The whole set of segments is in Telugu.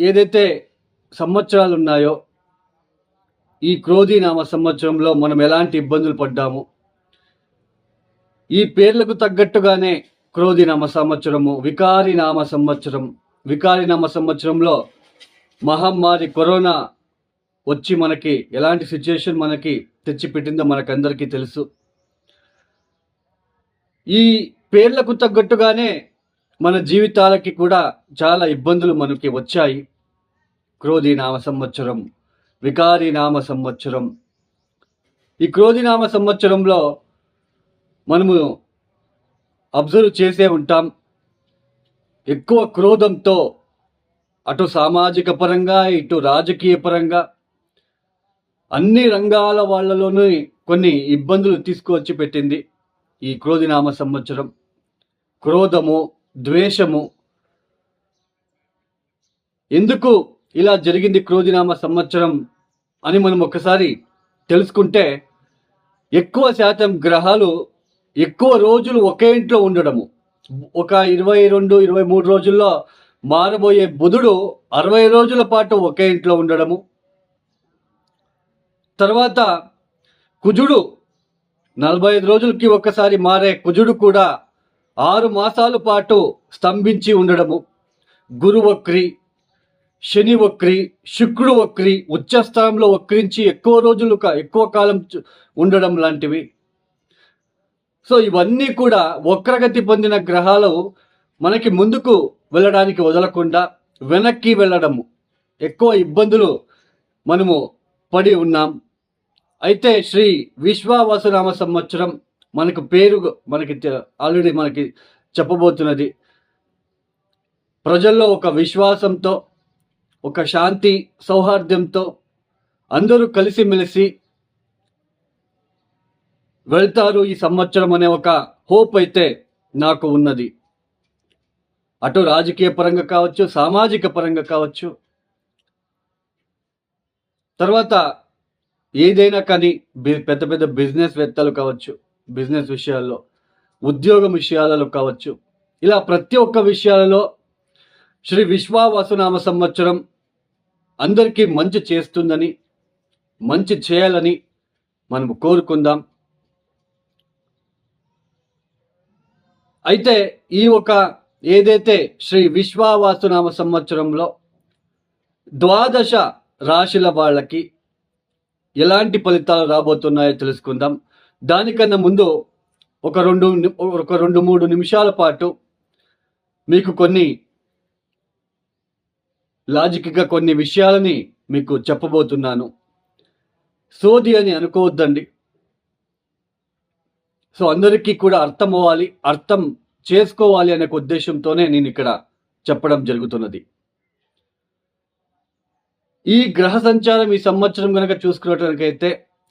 ఏదైతే సంవత్సరాలు ఉన్నాయో ఈ క్రోధీనామ సంవత్సరంలో మనం ఎలాంటి ఇబ్బందులు పడ్డాము ఈ పేర్లకు తగ్గట్టుగానే క్రోధి నామ సంవత్సరము వికారినామ సంవత్సరం వికారినామ సంవత్సరంలో మహమ్మారి కరోనా వచ్చి మనకి ఎలాంటి సిచ్యుయేషన్ మనకి తెచ్చిపెట్టిందో మనకందరికీ తెలుసు. ఈ పేర్లకు తగ్గట్టుగానే మన జీవితాలకి కూడా చాలా ఇబ్బందులు మనకి వచ్చాయి. క్రోధి నామ సంవత్సరం వికారి నామ సంవత్సరం. ఈ క్రోధి నామ సంవత్సరంలో మనము అబ్జర్వ్ చేసే ఉంటాం. ఎక్కువ క్రోధంతో అటు సామాజిక పరంగా ఇటు రాజకీయ పరంగా అన్ని రంగాల వాళ్ళలోనూ కొన్ని ఇబ్బందులు తీసుకువచ్చి పెట్టింది ఈ క్రోధినామ సంవత్సరం. క్రోధము ద్వేషము. ఎందుకు ఇలా జరిగింది క్రోధినామ సంవత్సరం అని మనం ఒకసారి తెలుసుకుంటే ఎక్కువ శాతం గ్రహాలు ఎక్కువ రోజులు ఒకే ఇంట్లో ఉండడము. ఒక ఇరవై రెండు ఇరవై మూడు రోజుల్లో మారబోయే బుధుడు అరవై రోజుల పాటు ఒకే ఇంట్లో ఉండడము. తర్వాత కుజుడు నలభై ఐదు రోజులకి ఒక్కసారి మారే కుజుడు కూడా ఆరు మాసాల పాటు స్తంభించి ఉండడము. గురు వక్రి శని వక్రి శుక్రుడు వక్రి ఉచ్చస్థానంలో వక్రించి ఎక్కువ రోజులు ఎక్కువ కాలం చు- ఉండడం లాంటివి. సో ఇవన్నీ కూడా వక్రగతి పొందిన గ్రహాలు మనకి ముందుకు వెళ్ళడానికి వదలకుండా వెనక్కి వెళ్ళడము. ఎక్కువ ఇబ్బందులు మనము పడి ఉన్నాం. అయితే శ్రీ విశ్వావసునామ సంవత్సరం మనకు పేరు మనకి ఆల్రెడీ మనకి చెప్పబోతున్నది. ప్రజల్లో ఒక విశ్వాసంతో ఒక శాంతి సౌహార్దంతో అందరూ కలిసిమెలిసి వెళ్తారు ఈ సంవత్సరం అనే ఒక హోప్ అయితే నాకు ఉన్నది. అటు రాజకీయ పరంగా కావచ్చు సామాజిక పరంగా కావచ్చు. తర్వాత ఏదైనా కానీ పెద్ద పెద్ద బిజినెస్ వేత్తలు కావచ్చు బిజినెస్ విషయాల్లో ఉద్యోగం విషయాలలో కావచ్చు. ఇలా ప్రతి ఒక్క విషయాలలో శ్రీ విశ్వావసునామ సంవత్సరం అందరికీ మంచి చేస్తుందని మంచి చేయాలని మనం కోరుకుందాం. అయితే ఈ ఒక ఏదైతే శ్రీ విశ్వావాసునామ సంవత్సరంలో ద్వాదశ రాశుల వాళ్ళకి ఎలాంటి ఫలితాలు రాబోతున్నాయో తెలుసుకుందాం. దానికన్నా ముందు ఒక రెండు ఒక రెండు మూడు నిమిషాల పాటు మీకు కొన్ని లాజిక్గా కొన్ని విషయాలని మీకు చెప్పబోతున్నాను. సోది అని అనుకోవద్దండి. సో అందరికీ కూడా అర్థం అవ్వాలి అర్థం చేసుకోవాలి అనే ఉద్దేశంతోనే నేను ఇక్కడ చెప్పడం జరుగుతున్నది. ఈ గ్రహ సంచారం ఈ సంవత్సరం కనుక చూసుకున్నట్లయితే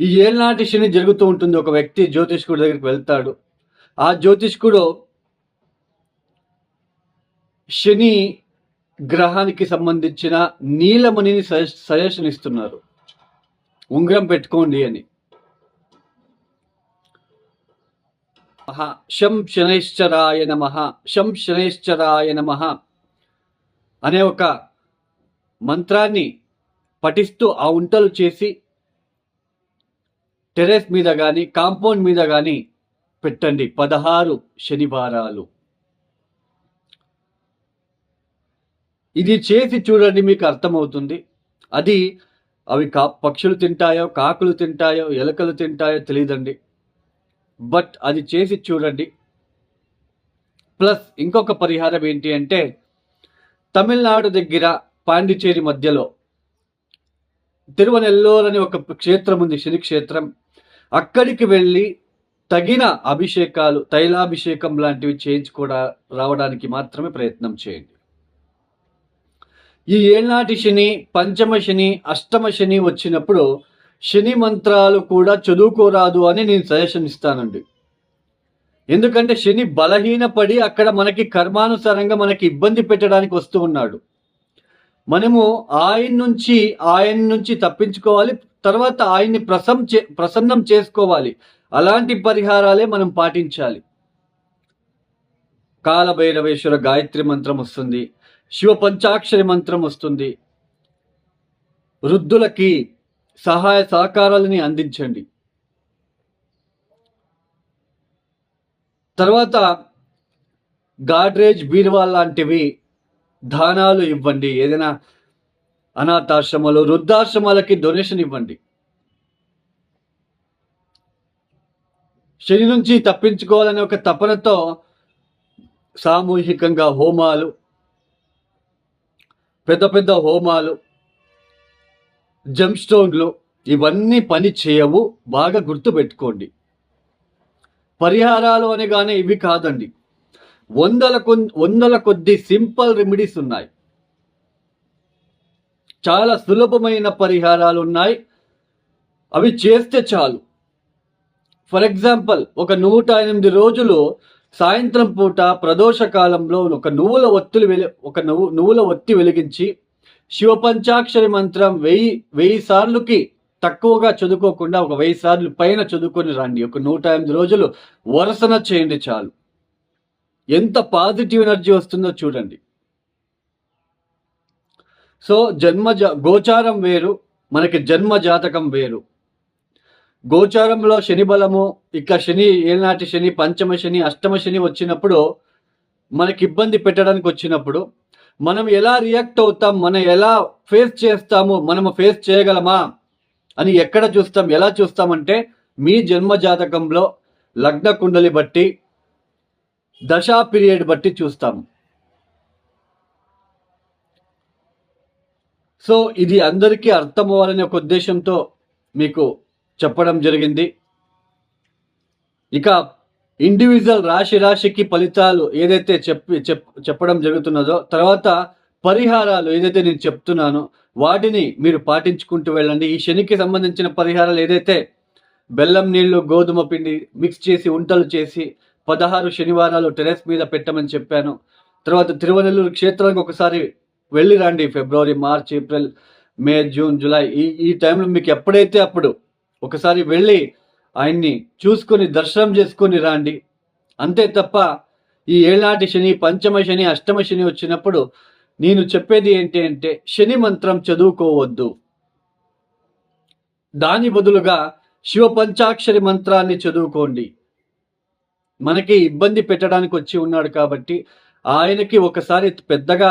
ఈ ఏళ్ళనాటి శని జరుగుతూ ఉంటుంది. ఒక వ్యక్తి జ్యోతిష్కుడి దగ్గరికి వెళ్తాడు. ఆ జ్యోతిష్కుడు శని గ్రహానికి సంబంధించిన నీలమణిని సజెషన్ ఇస్తున్నారు. ఉంగరం పెట్టుకోండి అని. మహా శం శనైశ్చరాయ నమ శం శనైశ్చరాయ నమ అనే ఒక మంత్రాన్ని పఠిస్తూ ఆ ఉంటలు చేసి టెరెస్ మీద కానీ కాంపౌండ్ మీద కానీ పెట్టండి. పదహారు శనివారాలు. ఇది చేసి చూడండి మీకు అర్థమవుతుంది. అది అవి కా పక్షులు తింటాయో కాకులు తింటాయో ఎలకలు తింటాయో తెలియదండి బట్ అది చేసి చూడండి. ప్లస్ ఇంకొక పరిహారం ఏంటి అంటే తమిళనాడు దగ్గర పాండిచేరి మధ్యలో తిరువనెల్లూరు అని ఒక క్షేత్రం ఉంది శని క్షేత్రం అక్కడికి వెళ్ళి తగిన అభిషేకాలు తైలాభిషేకం లాంటివి చేయించుకోవడా రావడానికి మాత్రమే ప్రయత్నం చేయండి. ఈ ఏనాటి శని పంచమ శని అష్టమ శని వచ్చినప్పుడు శని మంత్రాలు కూడా చదువుకోరాదు అని నేను సజెషన్ ఇస్తానండి. ఎందుకంటే శని బలహీనపడి అక్కడ మనకి కర్మానుసారంగా మనకి ఇబ్బంది పెట్టడానికి వస్తూ ఉన్నాడు. మనము ఆయన నుంచి ఆయన నుంచి తప్పించుకోవాలి తర్వాత ఆయన్ని ప్రసం చే ప్రసన్నం చేసుకోవాలి. అలాంటి పరిహారాలే మనం పాటించాలి. కాలభైరవేశ్వర గాయత్రి మంత్రం వస్తుంది. శివ పంచాక్షరి మంత్రం వస్తుంది. వృద్ధులకి సహాయ సహకారాలని అందించండి. తర్వాత గాడ్రేజ్ బీరువా లాంటివి దానాలు ఇవ్వండి. ఏదైనా అనాథాశ్రమాలు వృద్ధాశ్రమాలకి డొనేషన్ ఇవ్వండి. శని నుంచి తప్పించుకోవాలనే ఒక తపనతో సామూహికంగా హోమాలు పెద్ద పెద్ద హోమాలు జంప్ స్టోన్లు ఇవన్నీ పని చేయవు బాగా గుర్తుపెట్టుకోండి. పరిహారాలు అనగానే ఇవి కాదండి. వందల కొ వందల కొద్ది సింపుల్ రెమెడీస్ ఉన్నాయి. చాలా సులభమైన పరిహారాలు ఉన్నాయి అవి చేస్తే చాలు. ఫర్ ఎగ్జాంపుల్ ఒక నూట ఎనిమిది రోజులు సాయంత్రం పూట ప్రదోష కాలంలో ఒక నువ్వుల ఒత్తులు వెలి ఒక నువ్వు నువ్వుల ఒత్తి వెలిగించి శివపంచాక్షరి మంత్రం వెయ్యి వెయ్యి సార్లుకి తక్కువగా చదువుకోకుండా ఒక వెయ్యి సార్లు పైన చదువుకొని రండి. ఒక నూట ఎనిమిది రోజులు వరసన చేయండి చాలు. ఎంత పాజిటివ్ ఎనర్జీ వస్తుందో చూడండి. సో జన్మ గోచారం వేరు మనకి జన్మ జాతకం వేరు. గోచారంలో శని బలము ఇక శని ఏనాటి శని పంచమ శని అష్టమ శని వచ్చినప్పుడు మనకి ఇబ్బంది పెట్టడానికి వచ్చినప్పుడు మనం ఎలా రియాక్ట్ అవుతాం మనం ఎలా ఫేస్ చేస్తాము మనము ఫేస్ చేయగలమా అని ఎక్కడ చూస్తాం ఎలా చూస్తామంటే మీ జన్మ జాతకంలో లగ్న కుండలి బట్టి దశా పీరియడ్ బట్టి చూస్తాము. సో ఇది అందరికీ అర్థం అవ్వాలనే ఒక ఉద్దేశంతో మీకు చెప్పడం జరిగింది. ఇక ఇండివిజువల్ రాశి రాశికి ఫలితాలు ఏదైతే చెప్పి చెప్పడం జరుగుతున్నదో తర్వాత పరిహారాలు ఏదైతే నేను చెప్తున్నానో వాటిని మీరు పాటించుకుంటూ వెళ్ళండి. ఈ శనికి సంబంధించిన పరిహారాలు ఏదైతే బెల్లం నీళ్ళు గోధుమ పిండి మిక్స్ చేసి ఉంటలు చేసి పదహారు శనివారాలు టెరెస్ మీద పెట్టమని చెప్పాను. తర్వాత తిరువనెల్లూరు క్షేత్రానికి ఒకసారి వెళ్ళి రండి February March April May June July. ఈ ఈ టైంలో మీకు ఎప్పుడైతే అప్పుడు ఒకసారి వెళ్ళి ఆయన్ని చూసుకొని దర్శనం చేసుకొని రండి. అంతే తప్ప ఈ ఏళ్ళాటి శని పంచమ శని అష్టమ శని వచ్చినప్పుడు నేను చెప్పేది ఏంటి అంటే శని మంత్రం చదువుకోవద్దు. దాని బదులుగా శివ పంచాక్షరి మంత్రాన్ని చదువుకోండి. మనకి ఇబ్బంది పెట్టడానికి వచ్చి ఉన్నాడు కాబట్టి ఆయనకి ఒకసారి పెద్దగా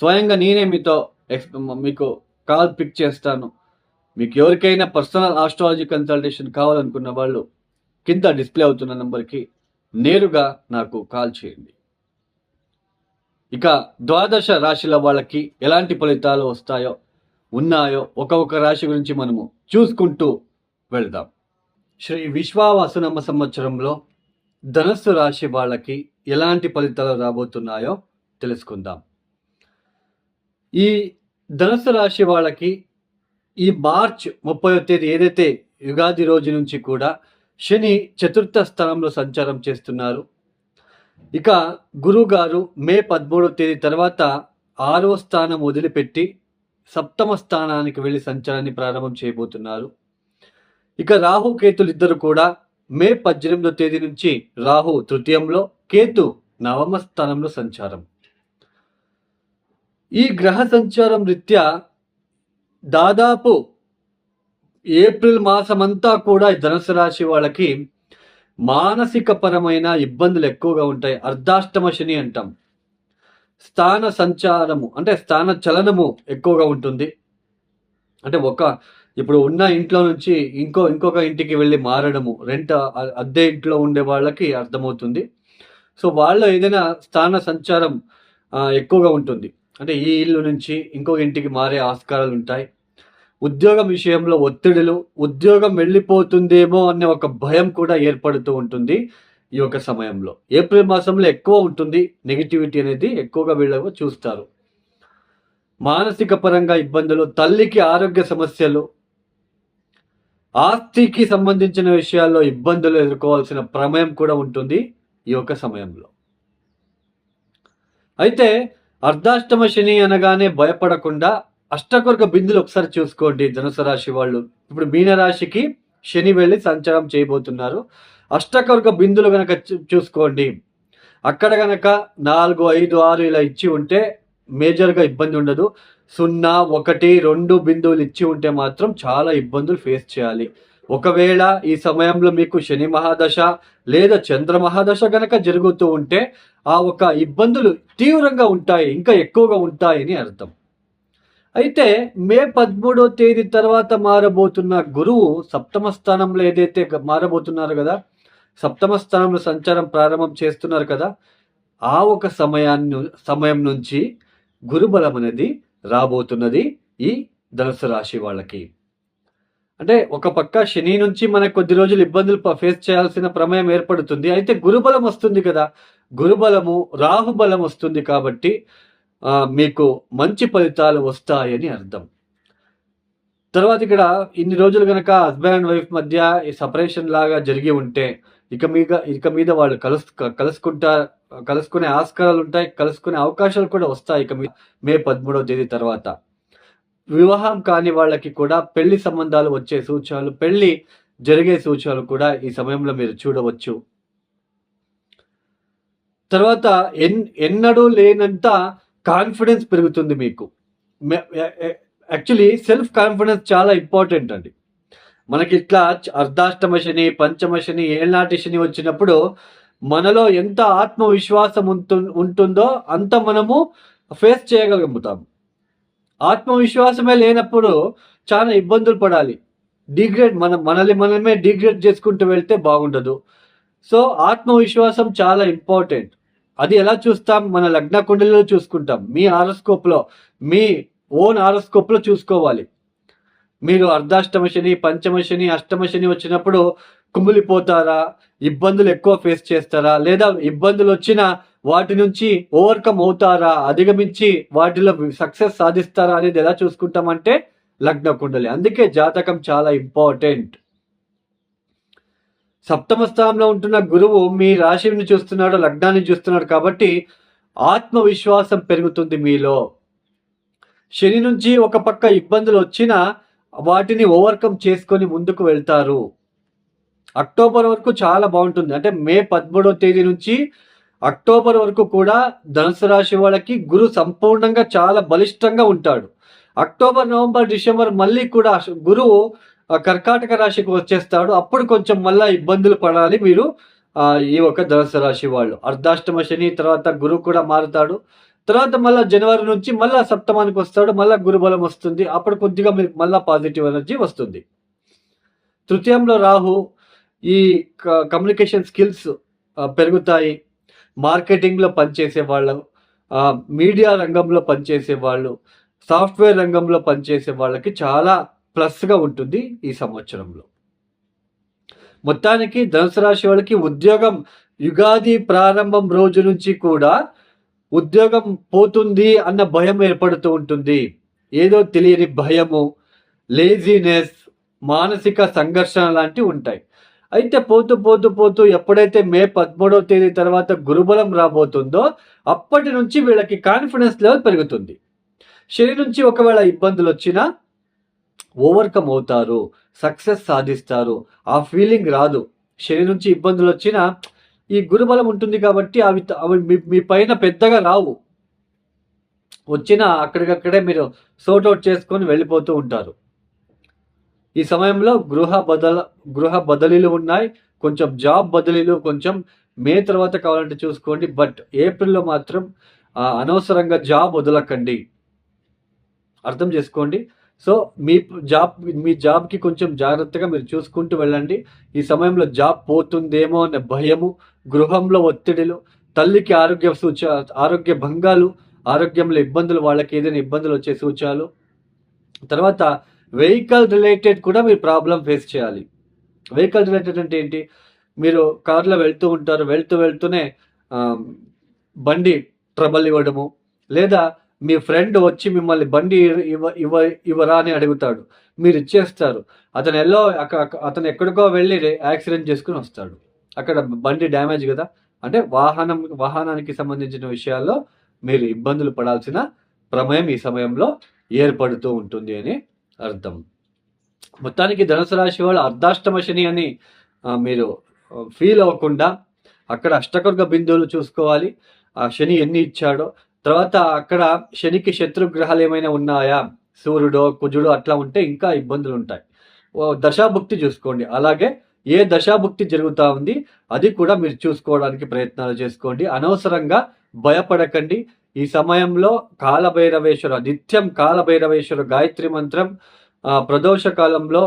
స్వయంగా నేనే మీతో ఎక్స్ మీకు కాల్ పిక్ చేస్తాను. మీకు ఎవరికైనా పర్సనల్ ఆస్ట్రాలజీ కన్సల్టేషన్ కావాలనుకున్న వాళ్ళు కింద డిస్ప్లే అవుతున్న నెంబర్కి నేరుగా నాకు కాల్ చేయండి. ఇక ద్వాదశ రాశిల వాళ్ళకి ఎలాంటి ఫలితాలు వస్తాయో ఉన్నాయో ఒక్కొక్క రాశి గురించి మనము చూసుకుంటూ వెళ్దాం. శ్రీ విశ్వావాసునమ్మ సంవత్సరంలో ధనస్సు రాశి వాళ్ళకి ఎలాంటి ఫలితాలు రాబోతున్నాయో తెలుసుకుందాం. ఈ ధనుసు రాశి వాళ్ళకి ఈ మార్చ్ ముప్పై తేదీ ఏదైతే యుగాది రోజు నుంచి కూడా శని చతుర్థ స్థానంలో సంచారం చేస్తున్నారు. ఇక గురువు గారు మే పదమూడవ తేదీ తర్వాత ఆరవ స్థానం వదిలిపెట్టి సప్తమ స్థానానికి వెళ్ళి సంచారాన్ని ప్రారంభం చేయబోతున్నారు. ఇక రాహు కేతులు ఇద్దరు కూడా మే పద్దెనిమిదో తేదీ నుంచి రాహు తృతీయంలో కేతు నవమ స్థానంలో సంచారం. ఈ గ్రహ సంచారం రీత్యా దాదాపు ఏప్రిల్ మాసమంతా కూడా ధనుసు రాశి వాళ్ళకి మానసిక పరమైన ఇబ్బందులు ఎక్కువగా ఉంటాయి. అర్ధాష్టమ శని అంటాం. స్థాన సంచారము అంటే స్థాన చలనము ఎక్కువగా ఉంటుంది. అంటే ఒక ఇప్పుడు ఉన్న ఇంట్లో నుంచి ఇంకో ఇంకొక ఇంటికి వెళ్ళి మారడము రెంట్ అద్దె ఇంట్లో ఉండే వాళ్ళకి అర్థమవుతుంది. సో వాళ్ళ ఏదైనా స్థాన సంచారం ఎక్కువగా ఉంటుంది. అంటే ఈ ఇల్లు నుంచి ఇంకో ఇంటికి మారే ఆస్కారాలు ఉంటాయి. ఉద్యోగం విషయంలో ఒత్తిడులు ఉద్యోగం వెళ్ళిపోతుందేమో అనే ఒక భయం కూడా ఏర్పడుతూ ఉంటుంది ఈ యొక్క సమయంలో. ఏప్రిల్ మాసంలో ఎక్కువ ఉంటుంది నెగిటివిటీ అనేది ఎక్కువగా వీళ్ళకు చూస్తారు. మానసిక పరంగా ఇబ్బందులు తల్లికి ఆరోగ్య సమస్యలు ఆస్తికి సంబంధించిన విషయాల్లో ఇబ్బందులు ఎదుర్కోవాల్సిన ప్రమేయం కూడా ఉంటుంది ఈ యొక్క సమయంలో. అయితే అర్ధాష్టమ శని అనగానే భయపడకుండా అష్టకొరక బిందులు ఒకసారి చూసుకోండి ధనుసు రాశి వాళ్ళు. ఇప్పుడు మీనరాశికి శని వెళ్ళి సంచారం చేయబోతున్నారు. అష్టకొరక బిందులు గనక చూసుకోండి. అక్కడ గనక నాలుగు ఐదు ఆరు ఇలా ఇచ్చి ఉంటే మేజర్గా ఇబ్బంది ఉండదు. సున్నా ఒకటి రెండు బిందువులు ఇచ్చి ఉంటే మాత్రం చాలా ఇబ్బందులు ఫేస్ చేయాలి. ఒకవేళ ఈ సమయంలో మీకు శని మహాదశ లేదా చంద్ర మహాదశ గనక జరుగుతూ ఉంటే ఆ ఒక ఇబ్బందులు తీవ్రంగా ఉంటాయి ఇంకా ఎక్కువగా ఉంటాయని అర్థం. అయితే మే పదమూడో తేదీ తర్వాత మారబోతున్న గురువు సప్తమ స్థానంలో ఏదైతే మారబోతున్నారు కదా సప్తమ స్థానంలో సంచారం ప్రారంభం చేస్తున్నారు కదా ఆ ఒక సమయాన్ని సమయం నుంచి గురుబలం అనేది రాబోతున్నది ఈ ధనుసు రాశి వాళ్ళకి. అంటే ఒక పక్క శని నుంచి మనకు కొద్ది రోజులు ఇబ్బందులు ఫేస్ చేయాల్సిన ప్రమేయం ఏర్పడుతుంది. అయితే గురుబలం వస్తుంది కదా. గురుబలము రాహుబలం వస్తుంది కాబట్టి మీకు మంచి ఫలితాలు వస్తాయని అర్థం. తర్వాత ఇక్కడ ఇన్ని రోజులు కనుక హస్బెండ్ అండ్ వైఫ్ మధ్య ఈ సపరేషన్ లాగా జరిగి ఉంటే ఇక మీద ఇక మీద వాళ్ళు కలుసు కలుసుకుంటా కలుసుకునే ఆస్కారాలు ఉంటాయి కలుసుకునే అవకాశాలు కూడా వస్తాయి ఇక మీ మే పదమూడవ తేదీ తర్వాత. వివాహం కాని వాళ్ళకి కూడా పెళ్ళి సంబంధాలు వచ్చే సూచనలు పెళ్ళి జరిగే సూచనలు కూడా ఈ సమయంలో మీరు చూడవచ్చు. తర్వాత ఎన్ ఎన్నడూ లేనంత కాన్ఫిడెన్స్ పెరుగుతుంది మీకు. యాక్చువల్లీ సెల్ఫ్ కాన్ఫిడెన్స్ చాలా ఇంపార్టెంట్ అండి. మనకి ఇట్లా అర్ధాష్టమ శని పంచమ శని ఏళ్ళనాటి శని వచ్చినప్పుడు మనలో ఎంత ఆత్మవిశ్వాసం ఉంటు ఉంటుందో అంత మనము ఫేస్ చేయగలుగుతాం ఆత్మవిశ్వాసమే లేనప్పుడు చాలా ఇబ్బందులు పడాలి. డిగ్రేడ్ మన మనల్ని మనమే డిగ్రేడ్ చేసుకుంటూ వెళ్తే బాగుండదు. సో ఆత్మవిశ్వాసం చాలా ఇంపార్టెంట్. అది ఎలా చూస్తాం? మన లగ్న కుండలిలో చూసుకుంటాం. మీ ఆరోస్కోప్లో మీ ఓన్ ఆరోస్కోప్లో చూసుకోవాలి. మీరు అర్ధాష్టమ శని పంచమ శని అష్టమ శని వచ్చినప్పుడు కుమిలిపోతారా? ఇబ్బందులు ఎక్కువ ఫేస్ చేస్తారా? లేదా ఇబ్బందులు వచ్చినా వాటి నుంచి ఓవర్కమ్ అవుతారా? అధిగమించి వాటిలో సక్సెస్ సాధిస్తారా అనేది ఎలా చూసుకుంటామంటే లగ్న కుండలి. అందుకే జాతకం చాలా ఇంపార్టెంట్ సప్తమ స్థానంలో ఉంటున్న గురువు మీ రాశిని చూస్తున్నాడు లగ్నాన్ని చూస్తున్నాడు కాబట్టి ఆత్మవిశ్వాసం పెరుగుతుంది మీలో. శని నుంచి ఒక పక్క ఇబ్బందులు వచ్చినా వాటిని ఓవర్కమ్ చేసుకొని ముందుకు వెళ్తారు. అక్టోబర్ వరకు చాలా బాగుంటుంది. అంటే మే పదమూడవ తేదీ నుంచి అక్టోబర్ వరకు కూడా ధనుసు రాశి వాళ్ళకి గురు సంపూర్ణంగా చాలా బలిష్టంగా ఉంటాడు. అక్టోబర్ నవంబర్ డిసెంబర్ మళ్ళీ కూడా గురువు కర్కాటక రాశికి వచ్చేస్తాడు. అప్పుడు కొంచెం మళ్ళా ఇబ్బందులు పడాలి మీరు ఈ ఒక ధనుసు రాశి వాళ్ళు. అర్ధాష్టమ శని తర్వాత గురువు కూడా మారుతాడు. తర్వాత మళ్ళీ జనవరి నుంచి మళ్ళీ సప్తమానికి వస్తాడు. మళ్ళీ గురుబలం వస్తుంది. అప్పుడు కొద్దిగా మీకు మళ్ళీ పాజిటివ్ ఎనర్జీ వస్తుంది. తృతీయంలో రాహు ఈ కమ్యూనికేషన్ స్కిల్స్ పెరుగుతాయి. మార్కెటింగ్లో పనిచేసే వాళ్ళు మీడియా రంగంలో పనిచేసే వాళ్ళు సాఫ్ట్వేర్ రంగంలో పనిచేసే వాళ్ళకి చాలా ప్లస్గా ఉంటుంది ఈ సంవత్సరంలో. మొత్తానికి ధనుసు రాశి వాళ్ళకి ఉద్యోగం యుగాది ప్రారంభం రోజు నుంచి కూడా ఉద్యోగం పోతుంది అన్న భయం ఏర్పడుతూ ఉంటుంది. ఏదో తెలియని భయము లేజీనెస్ మానసిక సంఘర్షణ లాంటివి ఉంటాయి. అయితే పోతూ పోతూ పోతూ ఎప్పుడైతే మే పదమూడవ తేదీ తర్వాత గురుబలం రాబోతుందో అప్పటి నుంచి వీళ్ళకి కాన్ఫిడెన్స్ లెవెల్ పెరుగుతుంది. శని నుంచి ఒకవేళ ఇబ్బందులు వచ్చినా ఓవర్కమ్ అవుతారు సక్సెస్ సాధిస్తారు. ఆ ఫీలింగ్ రాదు. శని నుంచి ఇబ్బందులు వచ్చినా ఈ గురుబలం ఉంటుంది కాబట్టి అవి అవి మీ మీ పైన పెద్దగా రావు. వచ్చినా అక్కడికక్కడే మీరు సోట్ అవుట్ చేసుకొని వెళ్ళిపోతూ ఉంటారు. ఈ సమయంలో గృహ బదల గృహ బదిలీలు ఉన్నాయి. కొంచెం జాబ్ బదిలీలు కొంచెం మే తర్వాత కావాలంటే చూసుకోండి. బట్ ఏప్రిల్లో మాత్రం అనవసరంగా జాబ్ వదలకండి. అర్థం చేసుకోండి. సో మీ జాబ్ మీ జాబ్కి కొంచెం జాగ్రత్తగా మీరు చూసుకుంటూ వెళ్ళండి. ఈ సమయంలో జాబ్ పోతుందేమో అనే భయము గృహంలో ఒత్తిడిలు తల్లికి ఆరోగ్య సూచ ఆరోగ్య భంగాలు ఆరోగ్యంలో ఇబ్బందులు వాళ్ళకి ఏదైనా ఇబ్బందులు వచ్చే సూచాలు తర్వాత వెహికల్ రిలేటెడ్ కూడా మీరు ప్రాబ్లం ఫేస్ చేయాలి. వెహికల్ రిలేటెడ్ అంటే ఏంటి? మీరు కార్లో వెళ్తూ ఉంటారు వెళ్తూ వెళ్తూనే బండి ట్రబుల్ ఇవ్వడము లేదా మీ ఫ్రెండ్ వచ్చి మిమ్మల్ని బండి ఇవ్వ ఇవ్వ ఇవ్వరా అని అడుగుతాడు. మీరు ఇచ్చేస్తారు. అతను ఎల్లో అతను ఎక్కడికో వెళ్ళి యాక్సిడెంట్ చేసుకుని వస్తాడు. అక్కడ బండి డ్యామేజ్ కదా. అంటే వాహనం వాహనానికి సంబంధించిన విషయాల్లో మీరు ఇబ్బందులు పడాల్సిన ప్రమేయం ఈ సమయంలో ఏర్పడుతూ ఉంటుంది అని అర్థం. మొత్తానికి ధనుసు రాశి వాళ్ళు అర్ధాష్టమ శని అని మీరు ఫీల్ అవ్వకుండా అక్కడ అష్టకర్గ బిందువులు చూసుకోవాలి. ఆ శని ఎన్ని ఇచ్చాడో. తర్వాత అక్కడ శనికి శత్రుగ్రహాలు ఏమైనా ఉన్నాయా? సూర్యుడో కుజుడో అట్లా ఉంటే ఇంకా ఇబ్బందులు ఉంటాయి. దశాభుక్తి చూసుకోండి. అలాగే ఏ దశాభుక్తి జరుగుతూ ఉంది అది కూడా మీరు చూసుకోవడానికి ప్రయత్నాలు చేసుకోండి. అనవసరంగా భయపడకండి. ఈ సమయంలో కాలభైరవేశ్వర నిత్యం కాలభైరవేశ్వర గాయత్రి మంత్రం ప్రదోష కాలంలో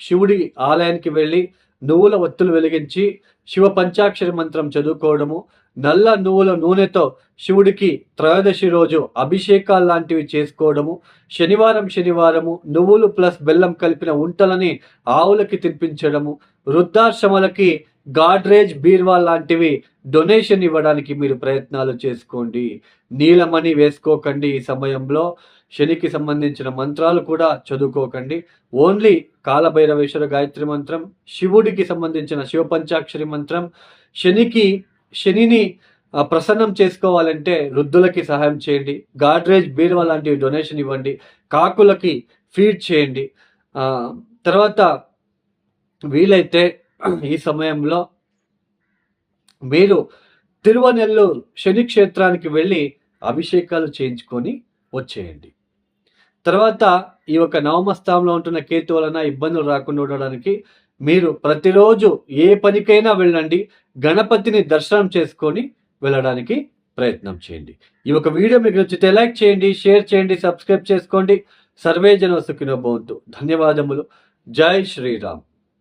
శివుడి ఆలయానికి వెళ్ళి నువ్వుల ఒత్తులు వెలిగించి శివ పంచాక్షరి మంత్రం చదువుకోవడము నల్ల నువ్వుల నూనెతో శివుడికి త్రయోదశి రోజు అభిషేకాలు లాంటివి చేసుకోవడము శనివారం శనివారము నువ్వులు ప్లస్ బెల్లం కలిపిన ఉంటలని ఆవులకి తినిపించడము వృద్ధాశ్రమాలకి గాడ్రేజ్ బీర్వా లాంటివి డొనేషన్ ఇవ్వడానికి మీరు ప్రయత్నాలు చేసుకోండి. నీలమణి వేసుకోకండి ఈ సమయంలో. శనికి సంబంధించిన మంత్రాలు కూడా చదువుకోకండి. ఓన్లీ కాలభైరవేశ్వర గాయత్రి మంత్రం శివుడికి సంబంధించిన శివపంచాక్షరి మంత్రం శనికి శనిని ప్రసన్నం చేసుకోవాలంటే వృద్ధులకి సహాయం చేయండి. గాడ్రేజ్ బీర్వా లాంటివి డొనేషన్ ఇవ్వండి. కాకులకి ఫీడ్ చేయండి. తర్వాత వీలైతే ఈ సమయంలో మీరు తిరువనెల్లూరు శని క్షేత్రానికి వెళ్ళి అభిషేకాలు చేయించుకొని వచ్చేయండి. తర్వాత ఈ యొక్క నవమ స్థానంలో ఉంటున్న కేతు వలన ఇబ్బందులు రాకుండా ఉండడానికి మీరు ప్రతిరోజు ఏ పనికైనా వెళ్ళండి. గణపతిని దర్శనం చేసుకొని వెళ్ళడానికి ప్రయత్నం చేయండి. ఈ ఒక వీడియో మీకు నచ్చితే లైక్ చేయండి షేర్ చేయండి సబ్స్క్రైబ్ చేసుకోండి. సర్వే జన సుఖినో భవంతు. ధన్యవాదములు. జై శ్రీరామ్.